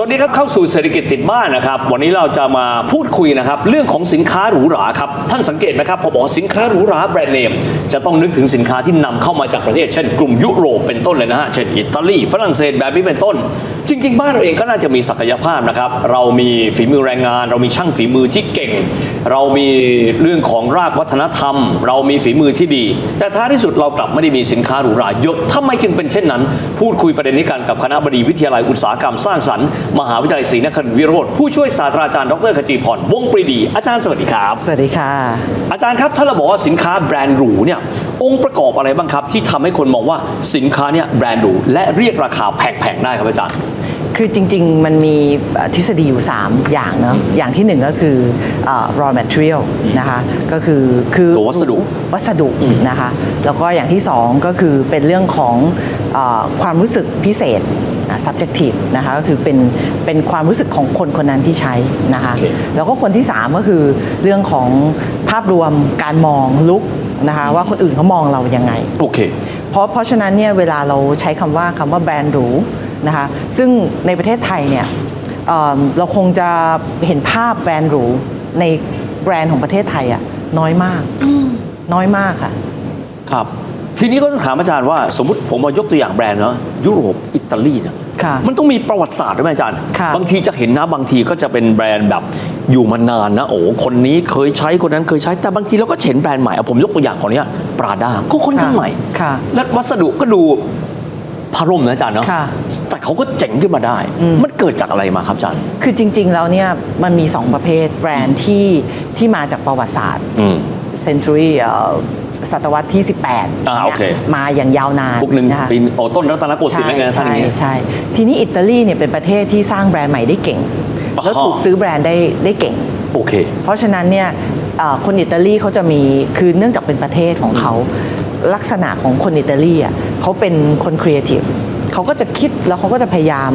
สวัสดีครับเข้าสู่เศรษฐกิจติดบ้านนะครับ วันนี้เราจะมาพูดคุยนะครับ เรื่องของสินค้าหรูหราครับท่านสังเกตไหมครับพอบอกสินค้าหรูหราแบรนด์เนมจะต้องนึกถึงสินค้าที่นำเข้ามาจากประเทศ เช่นกลุ่มยุโรปเป็นต้นเลยนะฮะเช่นอิตาลีฝรั่งเศสแบบนี้เป็นต้น จริง ๆ บ้านเราเองก็น่าจะมีศักยภาพนะครับ เรามีฝีมือแรงงาน เรามีช่างฝีมือที่เก่ง เรามีเรื่องของรากวัฒนธรรม เรามีฝีมือที่ดี แต่ท้ายที่สุดเรากลับไม่ได้มีสินค้าหรูหราเยอะทำไมจึงเป็นเช่นนั้น พูดคุยประเด็นนี้กันกับคณะบดีวิทยาลัยอุตสาหกรรมสร้างสรรค์มหาวิทยาลัยศรีนครินทร์วิโรธผู้ช่วยศาสตราจารย์ดรขจีพรวงศ์ปรีดี อาจารย์สวัสดีครับ สวัสดีค่ะ อาจารย์ครับถ้าเราบอกว่าสินค้าแบรนด์หรูเนี่ยองค์ประกอบอะไรบ้างครับ ที่ทำให้คนมองว่าสินค้าเนี่ยแบรนด์หรูและเรียกราคาแพงๆได้ครับอาจารย์คือจริง ๆ มันมีเอ่อทฤษฎีอยู่ 3 อย่างเนาะอย่างที่หนึ่งก็คือเอ่อ raw material นะคะก็คือคือตัววัสดุวัสดุนะคะแล้วก็อย่างที่สองก็คือเป็นเรื่องของเออความรู้สึกพิเศษอะ subjective นะคะก็คือเป็นเป็นความรู้สึกของคนคนนั้นที่ใช้นะคะโอเคแล้วก็คนที่สามก็คือเรื่องของภาพรวมการมองลุกนะคะว่าคนอื่นเขามองเรายังไงโอเคเพราะเพราะฉะนั้นเนี่ยเวลาเราใช้คำว่าคำว่าแบรนด์หรูนะคะซึ่งในประเทศไทยเนี่ยเอ่อเราคงจะเห็นภาพแบรนด์หรูในแบรนด์ของประเทศไทยอะน้อยมากน้อยมากค่ะครับทีนี้ก็ต้องถามอาจารย์ว่าสมมติผมมายกตัวอย่างแบรนด์เนาะยุโรปอิตาลีเนี่ย ค่ะมันต้องมีประวัติศาสตร์ด้วยไหมอาจารย์ ค่ะบางทีจะเห็นนะบางทีก็จะเป็นแบรนด์แบบอยู่มานานนะโอ้คนนี้เคยใช้คนนั้นเคยใช้แต่บางทีเราก็เห็นแบรนด์ใหม่เอาผมยกตัวอย่างของเนี้ยปราด้าก็ค่อนข้างใหม่ค่ะและวัสดุก็ดูพารมนะอาจารย์เนาะค่ะ แต่เขาก็เจ๋งขึ้นมาได้ มันเกิดจากอะไรมาครับอาจารย์ คือจริง ๆ แล้วเนี่ยมันมี 2 ประเภทแบรนด์ที่ที่มาจากประวัติศาสตร์ อืม century เอ่อ ศตวรรษที่ 18อ่านี่ยโอเคมาอย่างยาวนานพวกหนึ่งนะคะ ปีโอ้ต้นรัตนโกสินทร์อะไรเงี้ยท่านอใช่ย่างเงี้ย ใช่ ทีนี้อิตาลีเนี่ยเป็นประเทศที่สร้างแบรนด์ใหม่ได้เก่ง อ๋อ แล้วถูกซื้อแบรนด์ได้ได้เก่ง โอเค เพราะฉะนั้นเนี่ยเอ่อคนอิตาลีเขาจะมีคือเนื่องจากเป็นประเทศของเขา ลักษณะของคนอิตาลีอะเขาเป็นคนครีเอทีฟเขาก็จะคิดแล้วเขาก็จะพยายาม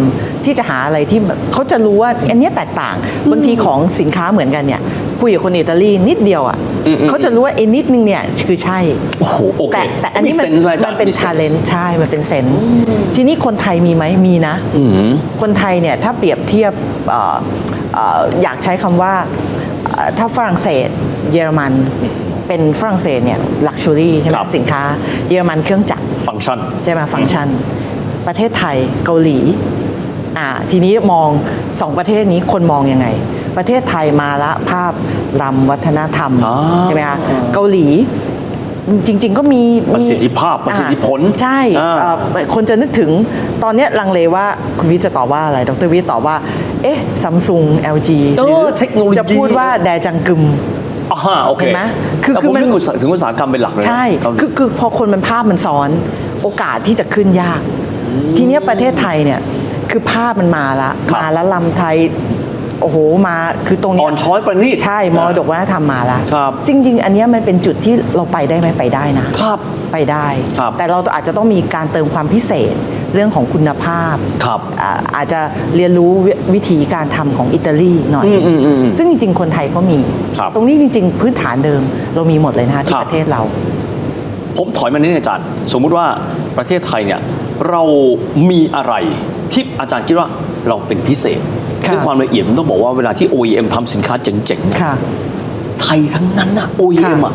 ที่จะหาอะไรที่แบบเขาจะรู้ว่าอันเนี้ยแตกต่างบางทีของสินค้าเหมือนกันเนี่ยคุยกับคนอิตาลีนิดเดียวอะอืมอืม เขาจะรู้ว่าไอ้นิดนึงเนี่ยคือใช่โอ้โหโอเคแต่แต่อันนี้มันมี sense ไหมอาจารย์มันเป็นมี sense ทาเลนต์ใช่มันเป็นเซนส์ทีนี้คนไทยมีไหมมีนะอืมคนไทยเนี่ยถ้าเปรียบเทียบเอ่อเอ่ออยากใช้คำว่าเอ่อถ้าฝรั่งเศสเยอรมันเป็นฝรั่งเศสเนี่ยลักชัวรี่ใช่ไหมครับสินค้า เยอรมันเครื่องจักรฟังก์ชันใช่ไหมฟังก์ชัน ประเทศไทยเกาหลีอ่าทีนี้มองสองประเทศนี้คนมองยังไง ประเทศไทยมาละภาพลำวัฒนธรรมอ๋อใช่ไหมคะเกาหลีจริง ๆ ก็มีประสิทธิภาพประสิทธิผลอ่าใช่อ่าเอ่อคนจะนึกถึงตอนเนี้ยลังเลว่าคุณวิทย์จะตอบว่าอะไร ดรวิทย์ตอบว่า เอ๊ะซัมซุง LG เออหรือเทคโนโลยีจะพูดว่าแดจังกึมอ่าโอเคเห็นไหมคือแต่คือผมมันนึกถึงอุตสาหกรรมเป็นหลักเลยนะใช่เกาหลีคือคือพอคนมันภาพมันซ้อนโอกาสที่จะขึ้นยาก ทีเนี้ยประเทศไทยเนี่ยคือภาพมันมาละครับมาแล้วลำไทย โอ้โหมาคือตรงเนี้อ่อนช้อยประณีตใช่มรดกวัฒนธรรมมาแล้วครับจริง ๆ อันเนี้ยมันเป็นจุดที่เราไปได้ไหมไปได้นะครับไปได้ครับแต่เราอาจจะต้องมีการเติมความพิเศษเรื่องของคุณภาพครับอ่าอาจจะเรียนรู้วิวิธีการทำของอิตาลีหน่อยอืมอืมอืมซึ่งจริง ๆ คนไทยก็มีครับตรงนี้จริง ๆ พื้นฐานเดิมเรามีหมดเลยนะคะที่ครับประเทศเรา ผมถอยมานิดนึงอาจารย์ สมมุติว่าประเทศไทยเนี่ยเรามีอะไรที่อาจารย์คิดว่าเราเป็นพิเศษค่ะ ซึ่งความละเอียดมันต้องบอกว่าเวลาที่ OEM ทำสินค้าเจ๋งๆเนี่ยค่ะ ไทยทั้งนั้นนะ OEM อะ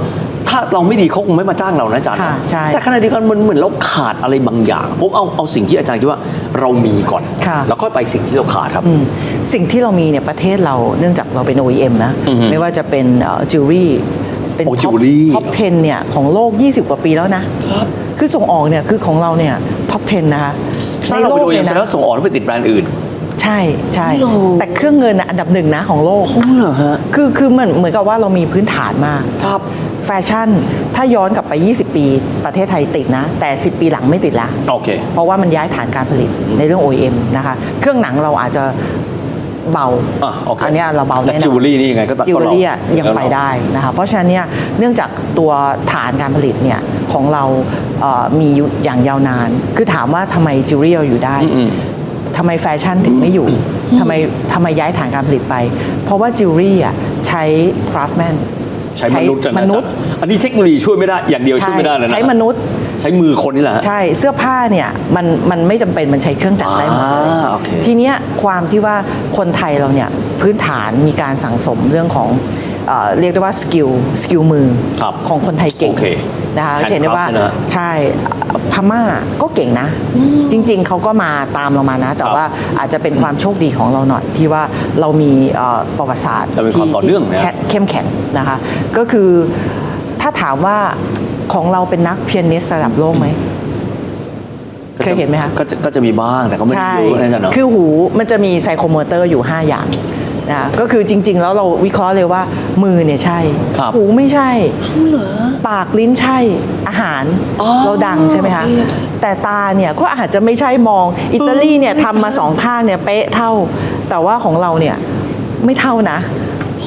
ถ้าเราไม่ดีเขาคงไม่มาจ้างเรานะอาจารย์ ค่ะใช่ แต่ขณะเดียวกันมันเหมือนเราขาดอะไรบางอย่าง ผมเอาเอาสิ่งที่อาจารย์คิดว่าเรามีก่อน ค่ะ แล้วก็ไปสิ่งที่เราขาดครับ อืมสิ่งที่เรามีเนี่ยประเทศเราเนื่องจากเราเป็น OEM นะ อือฮึไม่ว่าจะเป็นจิวเวลรี่เป็นโอ้ท็อป jewelry ท็อป10เนี่ยของโลก 20 กว่าปีแล้วนะคือส่งออกเนี่ยคือของเราเนี่ยท็อป 10 นะคะถ้าในเราโลเป็นก OEM เลยแสนะดงว่าส่งออกแล้วไปติดแบรนด์อื่นใช่ใช่เหรอแต่เครื่องเงินน่ะอันดับหนึ่งนะของโลกอ๋อเหรอฮะคือคือเหมือนเหมือนกับว่าเรามีพื้นฐานมากครับแฟชั่น ถ้าย้อนกลับไป 20 ปี ประเทศไทยติดนะ แต่ 10 ปีหลังไม่ติดละโอเคเพราะว่ามันย้ายฐานการผลิตในเรื่อง OEM นะคะ เครื่องหนังเราอาจจะเบาอะโอเคนเนี้ยเราเบาแต่แน่นอน jewelry นี่ยังไงก็ตัดจิวเวลรี่ก็เรายังไปได้นะคะเพราะฉะนั้นเนี่ยเนื่องจากตัวฐานการผลิตเนี่ยของเราเอ่อมีอยู่อย่างยาวนาน คือถามว่าทำไมจิวเวลรี่เราอยู่ได้อืม ททำไมแฟชั่นถึงไม่อยู่ทำไมทำไมย้ายฐานการผลิตไป เพราะว่าจิวเวลรี่อะใช้คราฟแมน ใช้มนุษย์อะนะมนุษย์ อาจารย์อันนี้เทคโนโลยีช่วยไม่ได้อย่างเดียวช่วยไม่ได้เลยนะใช้มนุษย์ ใช้มือคนนี่แหละฮะ ใช่เสื้อผ้าเนี่ยมันมันไม่จำเป็นมันใช้เครื่องจักรได้หมดเลยอ่าโอเค ทีเนี้ยความที่ว่าคนไทยเราเนี่ยพื้นฐานมีการสั่งสมเรื่องของเอ่อเรียกได้ว่าสกิลสกิลมือครับของคนไทยเก่ง โอเค นะคะ Handcraft จะเห็นได้ว่าเนี่ยนะใช่พม่าก็เก่งนะ จริง ๆ เขาก็มาตามเรามานะ แต่ครับว่าอาจจะเป็นความโชคดีของเราหน่อย ที่ว่าเรามีเอ่อประวัติศาสตร์เรามีความต่อเนื่องนะ ที่ เข้มแข็งนะคะ ก็คือถ้าถามว่าของเราเป็นนักเปียโนิสระดับโลกไหม เคยเห็นไหมคะ ก็จะก็จะมีบ้างแต่ก็ไม่ได้ใช่เยอะนะอาจารย์เนาะ คือหูมันจะมีไซโคโมเตอร์อยู่ 5 อย่างนะก็คือจริง ๆ แล้วเราวิเคราะห์เลยว่ามือเนี่ยใช่ ครับ หูไม่ใช่ ปากลิ้นใช่อาหารเราดังใช่ไหมคะ แต่ตาเนี่ยก็อาจจะไม่ใช่มอง อิตาลีเนี่ยทำมาสองข้างเนี่ยเป๊ะเท่า แต่ว่าของเราเนี่ยไม่เท่านะ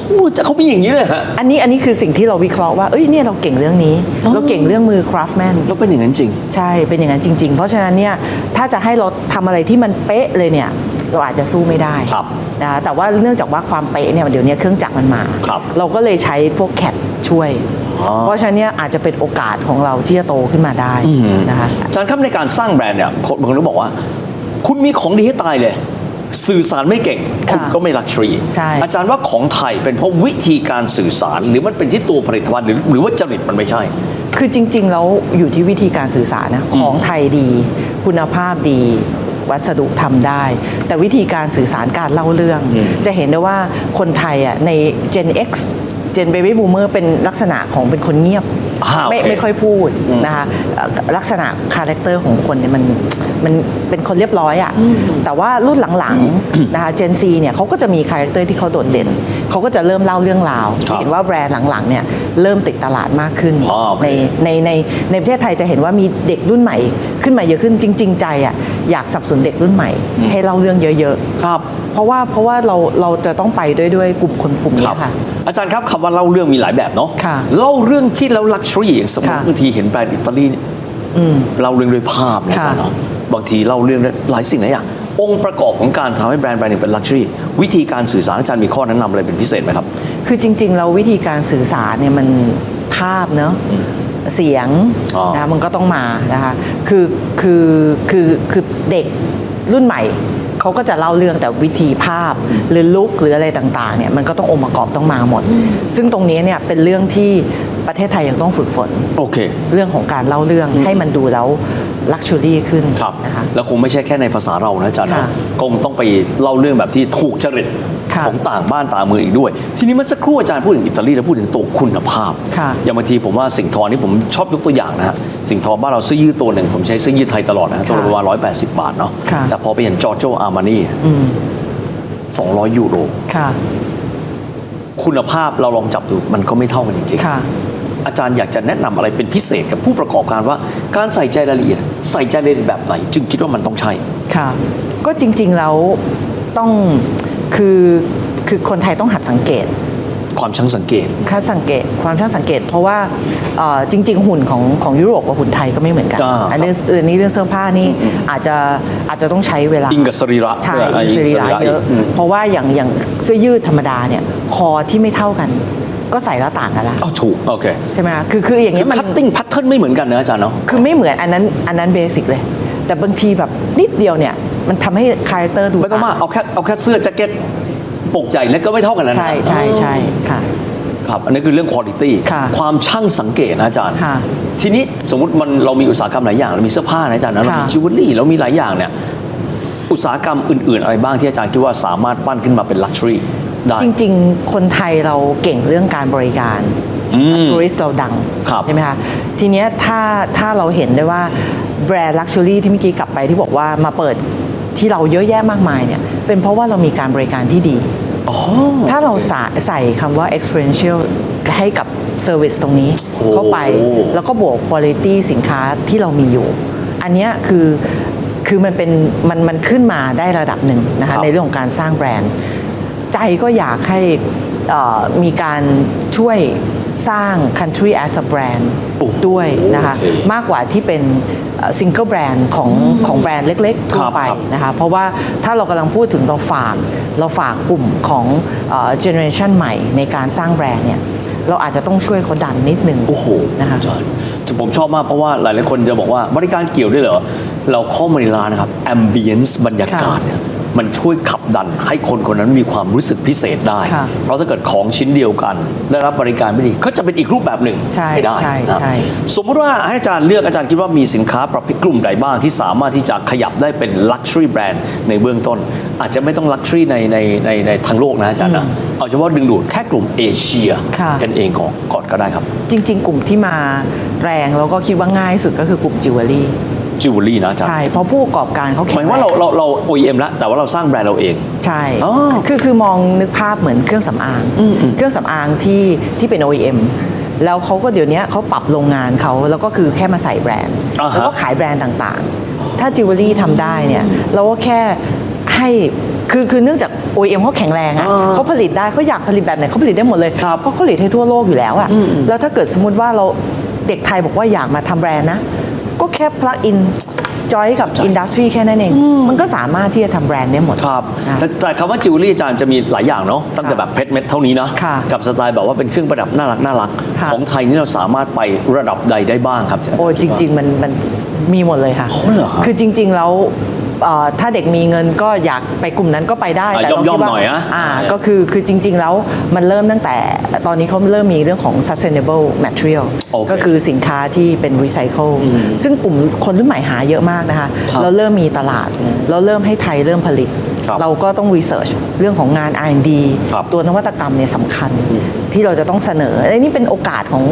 โอ้จะเขามีอย่างนี้เลยฮะอันนี้อันนี้คือสิ่งที่เราวิเคราะห์ว่าเอ้ยเนี่ยเราเก่งเรื่องนี้ เราเก่งเรื่องมือคราฟแมนแล้วเป็นอย่างนั้นจริง ใช่เป็นอย่างนั้นจริง ๆ เพราะฉะนั้นเนี่ยถ้าจะให้เราทำอะไรที่มันเป๊ะเลยเนี่ยเราอาจจะสู้ไม่ได้ครับนะแต่ว่าเนื่องจากว่าความเป๊ะเนี่ยเดี๋ยวนี้เครื่องจักรมันมาครับเราก็เลยใช้พวกแคทช่วยอ๋อ เพราะฉะนั้นเนี่ยอาจจะเป็นโอกาสของเราที่จะโตขึ้นมาได้นะคะอาจารย์ครับในการสร้างแบรนด์เนี่ยคนบางคนก็บอกว่า คุณมีของดีให้ตายเลย สื่อสารไม่เก่งค่ะคุณก็ไม่ลักชัวรี่ใช่อาจารย์ว่าของไทยเป็นเพราะวิธีการสื่อสารหรือมันเป็นที่ตัวผลิตภัณฑ์หรือหรือว่าจริตมันไม่ใช่คือจริงๆ แล้วอยู่ที่วิธีการสื่อสารนะของไทยดี คุณภาพดี วัสดุทำได้ แต่วิธีการสื่อสารการเล่าเรื่อง จะเห็นได้ว่าคนไทยอะใน Gen X Gen Baby Boomer เป็นลักษณะของเป็นคนเงียบอ่าไม่โอเคไม่ค่อยพูดนะคะเอ่อลักษณะคาแรคเตอร์ของคนเนี่ยมันมันเป็นคนเรียบร้อยอะ่ะแต่ว่ารุ่นหลังๆนะคะ Gen Z เนี่ยเขาก็จะมีคาแรคเตอร์ที่เขาโดดเด่น เขาก็จะเริ่มเล่าเรื่องราวครับจะเห็นว่าแบรนด์หลังๆเนี่ยเริ่มติดตลาดมากขึ้นอ๋อโอเคในในในในประเทศไทยจะเห็นว่ามีเด็กรุ่นใหม่ ขึ้นมาเยอะขึ้นจริง ๆ ใจอะอยากสนับสนุนเด็กรุ่นใหม่ ให้เล่าเรื่องเยอะครับๆเพราะว่าเพราะว่าเราเราจะต้องไปด้วยด้วยกลุ่มคนกลุ่มนี้ค่ะอาจารย์ครับคำว่าเล่าเรื่องมีหลายแบบเนาะค่ะเล่าเรื่องที่แล้วลักชัวรี่อย่างสมมติค่ะบางทีเห็นแบรนด์อิตาลีเนี่ยเล่าเรื่องด้วยภาพนะอาค่ะจารย์เนาะบางทีเล่าเรื่องด้วยหลายสิ่งหลายอย่าง องค์ประกอบของการทำให้แบรนด์แบรนด์หนึ่งเป็นลักชัวรี่วิธีการสื่อสารอาจารย์มีข้อแนะนำอะไรเป็นพิเศษไหมครับ คือจริง ๆ เราวิธีการสื่อสารเนี่ยมันภาพเนอะเสียงอ๋อนะมันก็ต้องมานะคะคือคือคือคือเด็กรุ่นใหม่เขาก็จะเล่าเรื่องแต่วิธีภาพหรือลุกหรืออะไรต่างๆเนี่ยมันก็ต้ององค์ประกอบต้องมาหมด ซึ่งตรงนี้เนี่ยเป็นเรื่องที่ประเทศไทยยังต้องฝึกฝนโอเค เรื่องของการเล่าเรื่องให้มันดูแล้ว ลักชัวรี่ขึ้นครับนะคะแล้วคงไม่ใช่แค่ในภาษาเรานะอาจารย์นะค่ะก็คงต้องไปเล่าเรื่องแบบที่ถูกจริตค่ะของต่างบ้านต่างเมืองอีกด้วย ทีนี้เมื่อสักครู่อาจารย์พูดถึงอิตาลีแล้วพูดถึงตัวคุณภาพค่ะอย่างบางทีผมว่าสิ่งทอนี่ผมชอบยกตัวอย่างนะฮะสิ่งทอบ้านเราเสื้อยืดตัวหนึ่งผมใช้เสื้อยืดไทยตลอดนะฮะตัวละประมาณ180บาทเนาะค่ะแต่พอไปเห็นจอร์โจอาร์มานี200ยูโรค่ะคุณภาพเราลองจับดูมันก็ไม่เท่ากันจริงๆค่ะ อาจารย์อยากจะแนะนำอะไรเป็นพิเศษกับผู้ประกอบการว่า การใส่ใจรายละเอียด ใส่ใจรายละเอียดแบบไหน จึงคิดว่ามันต้องใช่ค่ะ ก็จริงๆแล้วต้องคือคือคนไทยต้องหัดสังเกตความช่างสังเกตค่าสังเกต ความช่างสังเกต เพราะว่าเอ่อจริง ๆ หุ่นของของยุโรปกับหุ่นไทยก็ไม่เหมือนกันอ่าอันนี้เรื่องนี้เรื่องเสื้อผ้านี่อาจจะอาจจะต้องใช้เวลา อิงกับสรีระใช่เอออิงสรีระเยอะอืมเพราะว่าอย่างอย่างเสื้อยืดธรรมดาเนี่ยคอที่ไม่เท่ากัน ก็ใส่แล้วต่างกันละอ้าวถูกโอเคใช่ไหมคะคือคืออย่างคืนี้อมันพัตติ้งพัตเทิร์นไม่เหมือนกันนะอาจารย์เนาะ คือไม่เหมือนอันนั้นอันนั้นเบสิกเลย แต่บางทีแบบนิดเดียวเนี่ยมันทำให้คาแรคเตอร์ดูไม่ต้องมากเอาแค่เอาแค่เสื้อแจ็คเก็ตปกใหญ่แล้วก็ไม่เท่ากันนะใช่ใช่ใช่ค่ะ ครับ อันนี้คือเรื่องคุณภาพค่ะความช่างสังเกตนะอาจารย์ ค่ะทีนี้สมมติมันเรามีอุตสาหกรรมหลายอย่างเรามีเสื้อผ้านะอาจารย์นะเรามีค่ะ จิวเวลรี่เรามีหลายอย่างเนี่ยอุตสาหกรรมอื่น ๆ อะไรบ้างที่อาจารย์คิดว่าสามารถปั้นขึ้นมาเป็นลักชัวรี่ได้ จริง ๆ คนไทยเราเก่งเรื่องการบริการอืมทัวริสเราดังครับใช่ไหมคะทีเนี้ยถ้าถ้าเราเห็นได้ว่าแบรนด์ลักชัวรี่ที่เมื่อกี้กลับไปที่บอกว่ามาเปิดที่เราเยอะแยะมากมายเนี่ยเป็นเพราะว่าเรามีการบริการที่ดีอ๋อถ้าเราใส่ใส่คำว่า experiential ให้กับ service ตรงนี้โอ้เข้าไปแล้วก็บวก quality สินค้าที่เรามีอยู่ อันเนี้ยคือคือมันเป็นมันมันขึ้นมาได้ระดับหนึ่งนะครัคะบในเรื่องของการสร้างแบรนด์ใจ ก็อยากให้เอ่อมีการช่วยสร้าง country as a brand โอ้โหด้วยนะคะโอเคมากกว่าที่เป็นซิงเกิลแบรนด์ของของแบรนด์เล็กๆทั่วไปครับนะคะ เพราะว่าถ้าเรากำลังพูดถึงเราฝากเราฝากกลุ่มของเจเนอเรชันใหม่ในการสร้างแบรนด์เนี่ยเราอาจจะต้องช่วยเขาดันนิดนึงโอ้โหนะคะอาจารย์ผมชอบมากเพราะว่าหลายๆคนจะบอกว่าบริการเกี่ยวด้วยเหรอ เราเข้ามาในร้านนะครับ ambience บรรยากาศเนี่ย มันช่วยขับดันให้คนคนนั้นมีความรู้สึกพิเศษได้ค่ะเพราะถ้าเกิดของชิ้นเดียวกัน ได้รับบริการไม่ดีก็จะเป็นอีกรูปแบบหนึ่งใช่ไม่ได้ใช่นะใช่สมมติว่าให้อาจารย์เลือกอาจารย์คิดว่ามีสินค้าประเภทกลุ่มใดบ้างที่สามารถที่จะขยับได้เป็น luxury brand ในเบื้องต้น อาจจะไม่ต้อง luxury ในในในในทางโลกนะอาจารย์นะเอาเฉพาะดึงดูดแค่กลุ่มเอเชียค่ะกันเองก่อนก่อนก็ได้ครับ จริง ๆ กลุ่มที่มาแรงแล้วก็คิดว่าง่ายที่สุดก็คือกลุ่มจิวเวลรี่ จิวเวลรี่นะอาจารย์ ใช่ เพราะผู้ประกอบการเขาหแข็มายงว่าแรเรางเราเรา OEM แล้วแต่ว่าเราสร้างแบรนด์เราเอง ใช่ อ๋อคือคือมองนึกภาพเหมือนเครื่องสำอางเครื่องสำอางที่ที่เป็น OEM แล้วเขาก็เดี๋ยวนี้เขาปรับโรงงานเขาแล้วก็คือแค่มาใส่แบรนด์ อ่าฮะแล้วก็ขายแบรนด์ต่างๆ ถ้าจิวเวลรี่ทำได้เนี่ยเราก็แค่ให้คือคือเนื่องจาก OEM เขาแข็งแรงอะอ่า เขาผลิตได้เขาอยากผลิตแบบไหนเขาผลิตได้หมดเลยครับเพราะเขาผลิตให้ทั่วโลกอยู่แล้วอะแล้วถ้าเกิดสมมติว่าเราเด็กไทยบอกว่าอยากมาทำแบรนด์นะก็ แค่ plug in จอยกับอินดัสทรีแค่นั้นเอง มันก็สามารถที่จะทำแบรนด์ได้หมด ครับนะแต่แต่คำว่าจิวเวลรี่อาจารย์จะมีหลายอย่างเนาะตั้งแต่แบบเพชรเม็ดเท่านี้นะ ค่ะกับสไตล์แบบว่าเป็นเครื่องประดับน่ารักน่ารัก ค่ะ ของไทยนี่เราสามารถไประดับใดได้บ้างครับอาจารย์ โอ้ยจริง ๆ มันมันมีหมดเลยค่ะ อ๋อเหรอฮะคือจริง ๆ แล้ว เอ่อถ้าเด็กมีเงินก็อยากไปกลุ่มนั้นก็ไปได้อะแต่เราย่อมๆคิดว่าหน่อยนะอ่าอ่า ก็คือคือจริง ๆ แล้วมันเริ่มตั้งแต่ตอนนี้เขาเริ่มมีเรื่องของ sustainable material โอเคก็คือสินค้าที่เป็น recycle ซึ่งกลุ่มคนรุ่นใหม่หาเยอะมากนะคะ ครับเราเริ่มมีตลาด เราเริ่มให้ไทยเริ่มผลิต ครับเราก็ต้อง research เรื่องของงาน R&D ครับ ตัวนวัตกรรมเนี่ยสำคัญที่เราจะต้องเสนอและนี่เป็นโอกาสของ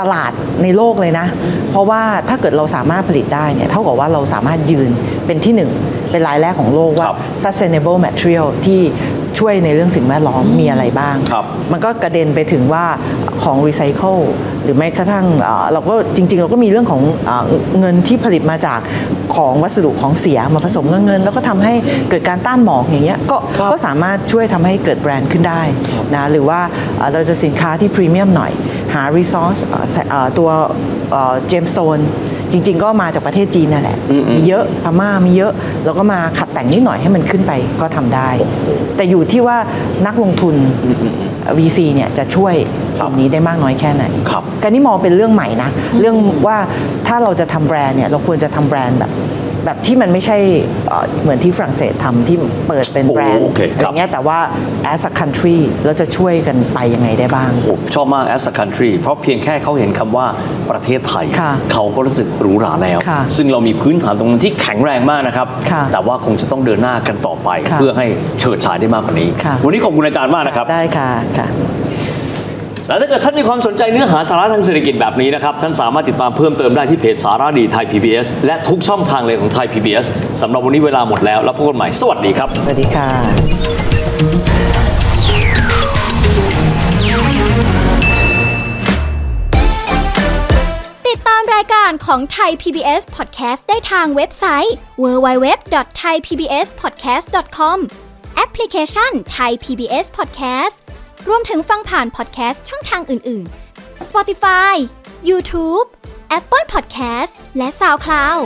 ตลาดในโลกเลยนะ เพราะว่าถ้าเกิดเราสามารถผลิตได้เนี่ยเท่ากับว่าเราสามารถยืนเป็นที่หนึ่งเป็นรายแรกของโลกว่าครับ sustainable material ที่ช่วยในเรื่องสิ่งแวดล้อมมีอะไรบ้างครับมันก็กระเด็นไปถึงว่าของ recycle หรือแม้กระทั่งเอ่อเราก็จริง ๆ เราก็มีเรื่องของเอ่อเงินที่ผลิตมาจากของวัสดุของเสียมาผสมกับเงิน แล้วก็ทำให้เกิดการต้านหมอกอย่างเงี้ยก็ครับก็สามารถช่วยทำให้เกิดแบรนด์ขึ้นได้นะหรือว่าเอ่อเราจะสินค้าที่พรีเมียมหน่อย หา resource เอ่อใส่เอ่อตัวเจมสโตนจริง ๆ ก็มาจากประเทศจีนนั่นแหละ มีเยอะพม่ามีเยอะเราก็มาขัดแต่งนิดหน่อยให้มันขึ้นไปก็ทำได้ แต่อยู่ที่ว่านักลงทุน VC เนี่ยจะช่วยกลุ่มนี้ได้มากน้อยแค่ไหนครับการนี่มองเป็นเรื่องใหม่นะ เรื่องว่าถ้าเราจะทำแบรนด์เนี่ยเราควรจะทำแบรนด์แบบ แบบที่มันไม่ใช่เอ่อเหมือนที่ฝรั่งเศสทำที่เปิดเป็นแบรนด์โอเคอะคไรรับเงี้ยแต่ว่า as a country เราจะช่วยกันไปยังไงได้บ้างโอ้โหชอบมาก as a country เพราะเพียงแค่เขาเห็นคำว่าประเทศไทย ค่ะเขาก็รู้สึกหรูหราแล้ว ค่ะซึ่งเรามีพื้นฐานตรงนั้นที่แข็งแรงมากนะครับ ค่ะแต่ว่าคงจะต้องเดินหน้ากันต่อไป ค่ะเพื่อให้เฉิดฉายได้มากกว่านี้ ค่ะ วันนี้ขอบคุณอาจารย์มากนะครับ ได้ค่ะค่ะ แล้วถ้าเกิดท่านมีความสนใจเนื้อหาสาระทางเศรษฐกิจแบบนี้นะครับ ท่านสามารถติดตามเพิ่มเติมได้ที่เพจสาระดีไทย PBS และทุกช่องทางเลยของไทย PBS สำหรับวันนี้เวลาหมดแล้ว แล้วพบกันใหม่สวัสดีครับ สวัสดีค่ะติดตามรายการของไทย PBS Podcast ได้ทางเว็บไซต์ www.thaipbspodcast.com แอปพลิเคชัน Thai PBS Podcast รวมถึงฟังผ่านพอดแคสต์ช่องทางอื่น ๆ Spotify YouTube Apple Podcast และ SoundCloud